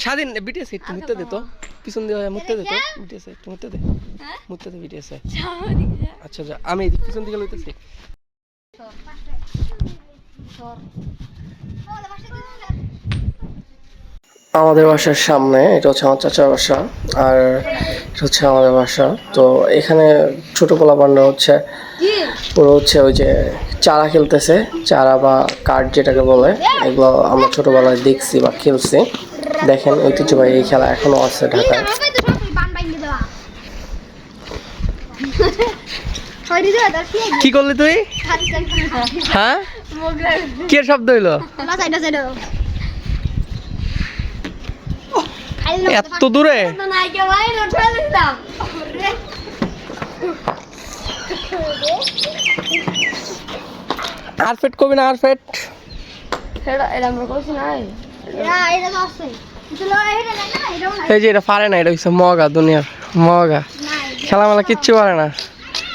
স্বাধীন বিটিএস একটু মুতে দে তো। পিছন দিয়ে মুতে দে তো বিটিএস একটু মুতে দে। হ্যাঁ? মুতে দে বিটিএস আচ্ছা যা আমি এই পিছন দিকে লইতেছি। আমাদের বাসার সামনে এটা হচ্ছে আমার চাচার বাসা আর এটা হচ্ছে আমাদের বাসা। তো এখানে ছোট পোলাপানরা হচ্ছে পুরো হচ্ছে ওই যে চারা খেলতেছে চারা বা কাঠ যেটাকে বলে এগুলো আমরা ছোটবেলায় দেখছি বা খেলছি। দেখেন ঐতিহ্যবাহী এই খেলা এখনও আছে ঢাকায়। কি করলি তুই? হ্যাঁ? কি শব্দ হইল? এত দূরে? আরফেট কবি না আরফেট। এটা এটা আমরা করছি নাই। এই যে এটা পারে না এটা হচ্ছে মগা দুনিয়ার মগা। খেলামেলা কিচ্ছু পারে না।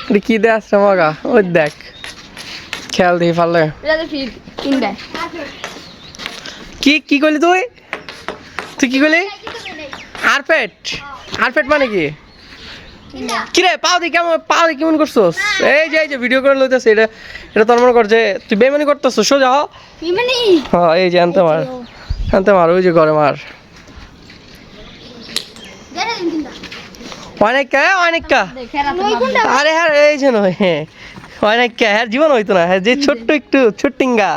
এটা কি দিয়ে আসছে মগা? ওই দেখ। খেয়াল দিয়ে। পারলে কি কি করলি তুই? তুই কি করলি? আরফেট? আরফেট মানে কি? কি রে পাও দি কেমন পাও দি কেমন করছস? এই যে এই যে ভিডিও করে লইতেছে এটা এটা তোর মনে কর যে তুই বেমানি করতেছস সোজা হ। হ্যাঁ এই যে আনতে মার। আনতে মার ওই যে ঘরে মার। আরে হ্যাঁ এই না হ্যাঁ যে ছোট্ট একটু ছুটিঙ্গা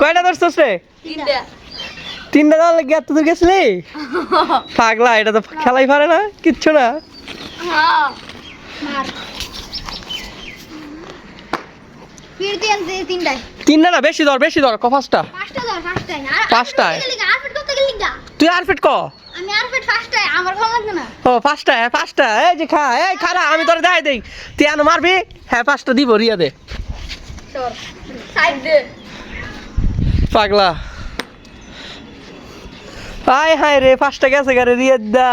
কয়টা রে তিনটা দল এত দূর গেছিলি পাগলা এটা তো খেলাই পারে না কিচ্ছু না তিনটা না বেশি ধর বেশি ধর কফাসটা পাঁচটা? পাঁচটায় তুই আর ফিট ক? ও পাঁচটা হ্যাঁ পাঁচটা এই যে খা এই খারা আমি তোর দেখাই দেই। তুই আনো মারবি? হ্যাঁ পাঁচটা দিব রিয়া দে। পাগলা। হাই হাই রে পাঁচটা গেছে গারে রিয়া দা।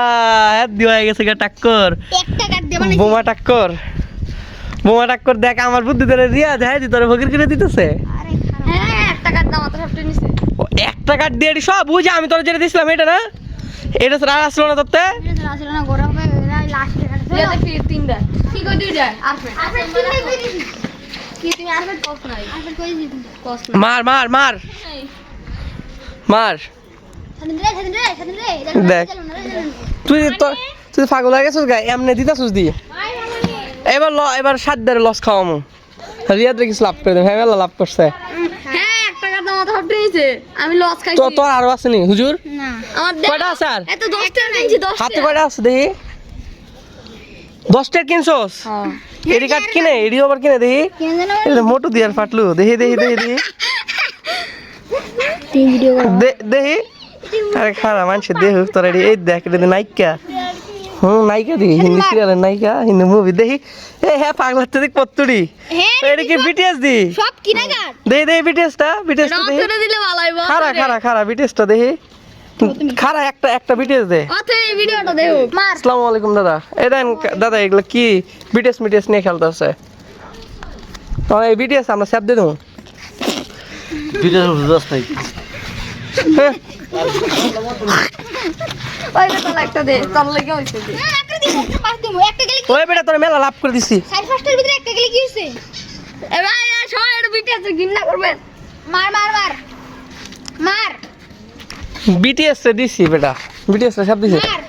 হ্যাঁ হয়ে গেছে গা টাক্কর। একটা কাট দেব না বোমা টাক্কর। মোমা ডাক্তার দেখ আমার বুদ্ধি ধরে রিয়া দেখাই দি তোরা ফকির কিনে দিতেছে। এক টাকার দিয়ে সব বুঝে আমি তোরা যেটা দিছিলাম এটা না? এটা তো আসলো না তোরতে? মার মার মার। মার। দেখ। তুই তুই ফাগল হয়ে গেছিস গায়ে এমনি দিতাছিস দিয়ে। এবার ল এবার সাত দারে লস খাওয়ামু। রিয়াদ রে কিছু লাভ করে দেবে হ্যাঁ লাভ করছে। হ্যাঁ একটা কাট দাম তো সবটা নিছে আমি লস খাইছি। তো তোর আরও আছে নি হুজুর? না। আমার দেখ কয়টা আছে আর? এত 10 টাকা নিছি 10 হাতে কয়টা আছে দেখি। দশটার কিনছস? হ্যাঁ এডি কার্ড কিনে এডি ওভার কিনে দেখি। এটা মোটু দিয়ার ফাটলু দেখি দেখি দেখি দেখি। তিন ভিডিও দেখি। আরে খারা মানুষ দেহ তোর এই দেখ এটা নায়িকা হুম নায়িকা দেখি হিন্দি সিরিয়ালের নায়িকা হিন্দি মুভি দেখি। এ হ্যাঁ পাগলার তো দেখ পত্তুরি এটা কি বিটিএস দি? সব কিনা কাট দেখি দেখি বিটিএসটা বিটিএসটা দেখি। রথরে দিলে ভালো হইব খারা খারা খারা বিটিএসটা দেখি। খারা একটা একটা বিটিএস দে। অথে এই ভিডিওটা দেখো মার। আসসালামু আলাইকুম দাদা। এই দেন দাদা এগুলো কি বিটিএস মিটিএস নিয়ে খেলতেছে? তো এই বিটিএস আমরা স্যাপ দিয়ে দেবো। ওই তো একটা দে তোর লাগি হইছে দে একটা দিই একটা পাঁচ দিমু একটা গেলে ওই বেটা তোর মেলা লাভ করে দিছি। সাইড ফাস্টের ভিতরে একটা গেলে কি হইছে? এ ভাই আর সবাই বিটিএস ঘৃণা করবেন। মার মার মার। মার। বিটিএস দিছি বেটা। বিটিএস সব দিছি। মার।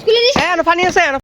স্কুলে দিস? হ্যাঁ পানি আছে